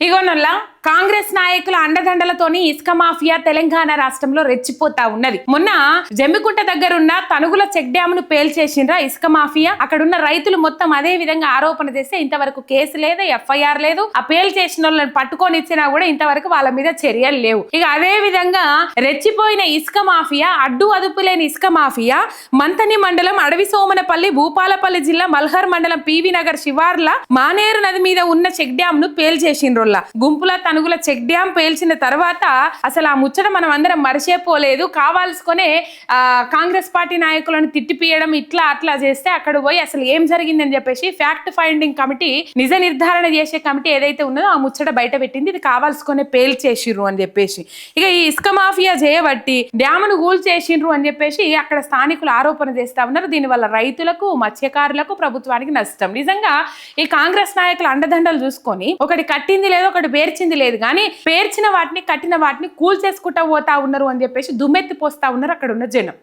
ఇగోనల్లా కాంగ్రెస్ నాయకుల అండదండలతోని ఇసుక మాఫియా తెలంగాణ రాష్ట్రంలో రెచ్చిపోతా ఉన్నది. మొన్న జమ్మికుంట దగ్గర ఉన్న తనుగుల చెక్ డ్యామ్ను పేల్చేసిండ్రా ఇసుక మాఫియా. అక్కడున్న రైతులు మొత్తం అదే విధంగా ఆరోపణ చేస్తే ఇంతవరకు కేసు లేదు ఎఫ్ఐఆర్ లేదు. ఆ పేల్ చేసిన వాళ్ళని పట్టుకొని ఇచ్చినా కూడా ఇంతవరకు వాళ్ళ మీద చర్యలు లేవు. ఇక అదే విధంగా రెచ్చిపోయిన ఇసుక మాఫియా అడ్డు అదుపు లేని ఇసుక మాఫియా మంతని మండలం అడవి సోమనపల్లి భూపాలపల్లి జిల్లా మల్హర్ మండలం పివి నగర్ శివార్ల మానేరు నది మీద ఉన్న చెక్ డ్యామ్ను పేల్చేసిండ్రోల్లా గుంపుల తనుగుల చెక్ డ్యామ్ పేల్చిన తర్వాత అసలు ఆ ముచ్చట మనం అందరం మరిచిపోలేదు. కావాల్సుకొనే కాంగ్రెస్ పార్టీ నాయకులను తిట్టిపియడం ఇట్లా అట్లా చేస్తే అక్కడ పోయి అసలు ఏం జరిగిందని చెప్పేసి ఫ్యాక్ట్ ఫైండింగ్ కమిటీ నిజ నిర్ధారణ చేసే కమిటీ ఏదైతే ఉన్నదో ఆ ముచ్చట బయట పెట్టింది. ఇది కావాల్సుకొనే పేల్చేసిర్రు అని చెప్పేసి. ఇక ఈ ఇసుక మాఫియా చేయబట్టి డ్యామును కూల్చేసిండ్రు అని చెప్పేసి అక్కడ స్థానికులు ఆరోపణ చేస్తా ఉన్నారు. దీనివల్ల రైతులకు మత్స్యకారులకు ప్రభుత్వానికి నష్టం. నిజంగా ఈ కాంగ్రెస్ నాయకుల అండదండలు చూసుకొని ఒకటి కట్టింది లేదు ఒకటి పేర్చింది లేదు. కానీ పేర్చిన వాటిని కట్టిన వాటిని కూల్ చేసుకుంటా పోతా ఉన్నారు అని చెప్పేసి దుమ్మెత్తి పోస్తా ఉన్నారు అక్కడ ఉన్న జనం.